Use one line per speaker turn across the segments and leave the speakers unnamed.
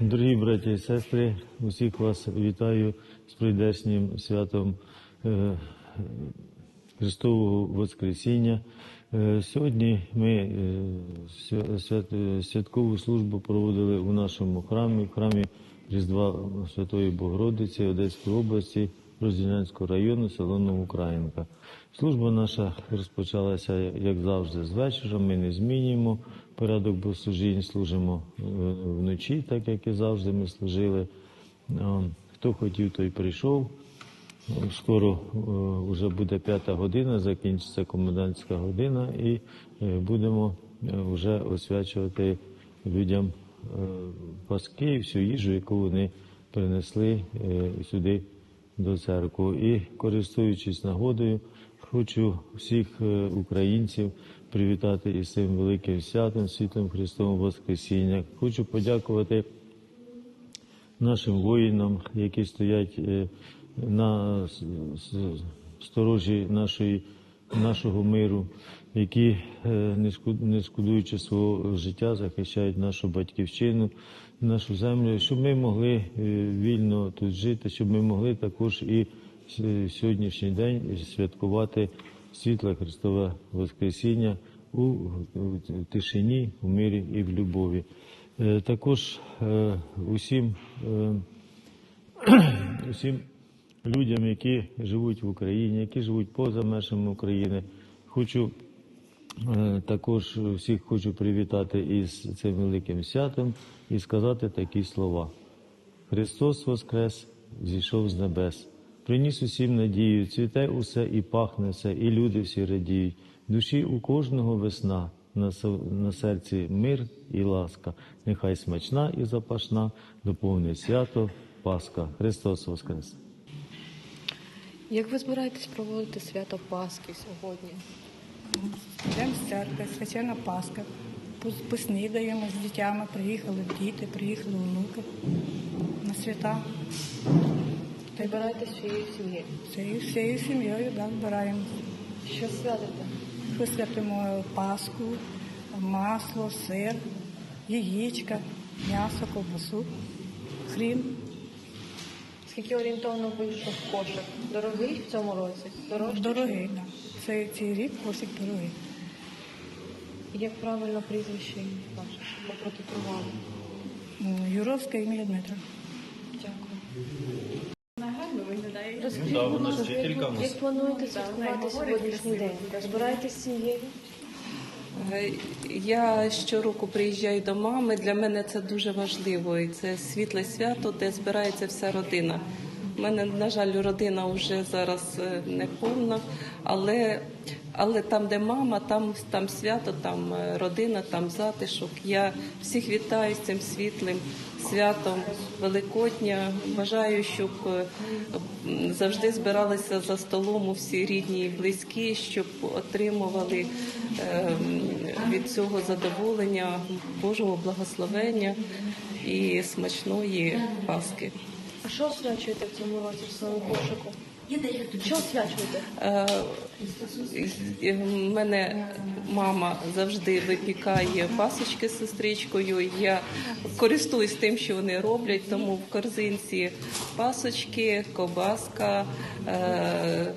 Дорогі браті і сестри, усіх вас вітаю з прийдешнім святом е, Христового Воскресіння. Е, Сьогодні ми е, свя- свят- святкову службу проводили у нашому храмі, в храмі Різдва Святої Богородиці Одеської області, Розділянського району, село Новоукраїнка. Служба наша розпочалася, як завжди, з вечора. Ми не змінюємо порядок богослужінь, служимо вночі, так як і завжди ми служили. Хто хотів, той прийшов. Скоро вже буде п'ята година, закінчиться комендантська година, і е, будемо е, вже освячувати людям е, паски і всю їжу, яку вони принесли сюди до церкви. І користуючись нагодою, хочу всіх е, українців привітати із цим великим святом, світлим Христом Воскресіння. Хочу подякувати нашим воїнам, які стоять е, на сторожі нашої, нашого миру, які, е, не шкодуючи свого життя, захищають нашу батьківщину, нашу землю, щоб ми могли е, вільно тут жити, щоб ми могли також і сьогоднішній день святкувати світле Христове Воскресіння у, тишині, у мирі і в любові. Е, Також усім, усім людям, які живуть в Україні, які живуть поза межами України, хочу е, також всіх хочу привітати із цим великим святом і сказати такі слова. Христос Воскрес зійшов з небес, приніс усім надію, цвіте усе і пахне все, і люди всі радіють. Душі у кожного весна, на, серці мир і ласка. Нехай смачна і запашна, доповнить свято Пасха. Христос Воскрес!
Як ви збираєтесь проводити свято Пасхи сьогодні?
Йдемо з церкви, священна Пасха. Пос- Поснідаємо з дітями, приїхали діти, приїхали внуки на свята.
Ви збираєтесь всією сім'єю.
Всією, всією сім'єю да, збираємо.
Що святите?
Висвятимо Пасху, масло, сир, яєчка, м'ясо, ковбасу, хрін.
Скільки орієнтовно вийшов кошик? Дорогий в цьому році? Дорожчий?
Дорогий. Да. Цей, цей рік кошик дорогий.
Як правильно прізвище ваше? Ми протитували.
Юровська ім'я Дмитра.
Дякую.
Ну,
Розкажіть, будь ласка, як, плануєте святкувати сьогоднішній день? Збираєтесь з сім'єю?
Е, Я щороку приїжджаю до мами. Для мене це дуже важливо. І це світле свято, де збирається вся родина. У мене, на жаль, родина вже зараз е, не повна, але, але там, де мама, там, там свято, там е, родина, там затишок. Я всіх вітаю з цим світлим святом Великодня. Бажаю, щоб е, завжди збиралися за столом усі рідні і близькі, щоб отримували е, від цього задоволення, Божого благословення і смачної паски.
А що освячуєте в цьому році в своєму кошику? Що освячуєте?
Е, мене мама завжди випікає пасочки з сестричкою. Я користуюсь тим, що вони роблять, тому в корзинці пасочки, ковбаска, е,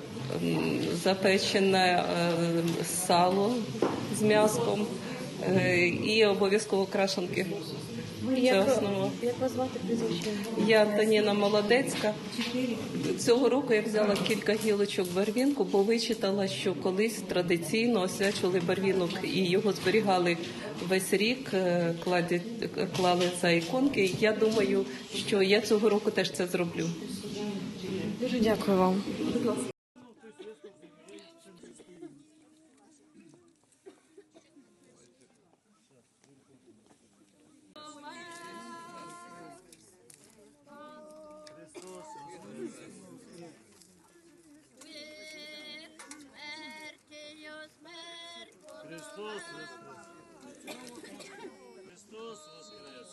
запечене е, сало з м'яском і обов'язково крашенки. Це основа.
як вас звати прізвище?
Я Таніна Молодецька. Цього року я взяла кілька гілочок барвінку, бо вичитала, що колись традиційно освячували барвінок і його зберігали весь рік, е, кладі- клали за іконки. Я думаю, що я цього року теж це зроблю.
Дуже дякую вам.
Христос воскрес!
Христос воскрес!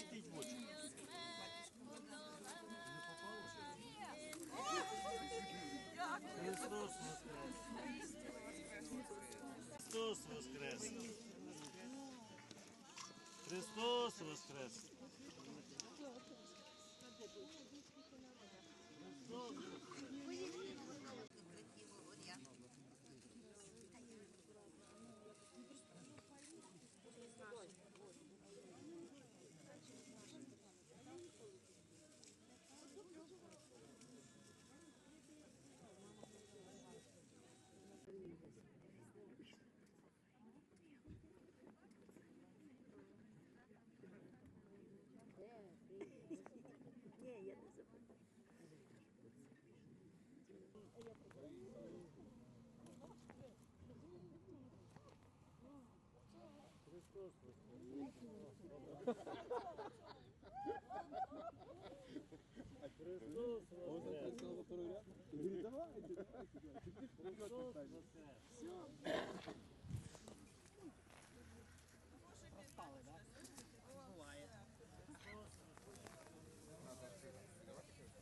Світіть в. Христос воскрес! Христос воскрес! Христос воскрес! Христос Христос воскрес! Давайте, Давай, Христос воскрес! Все! Остали, да?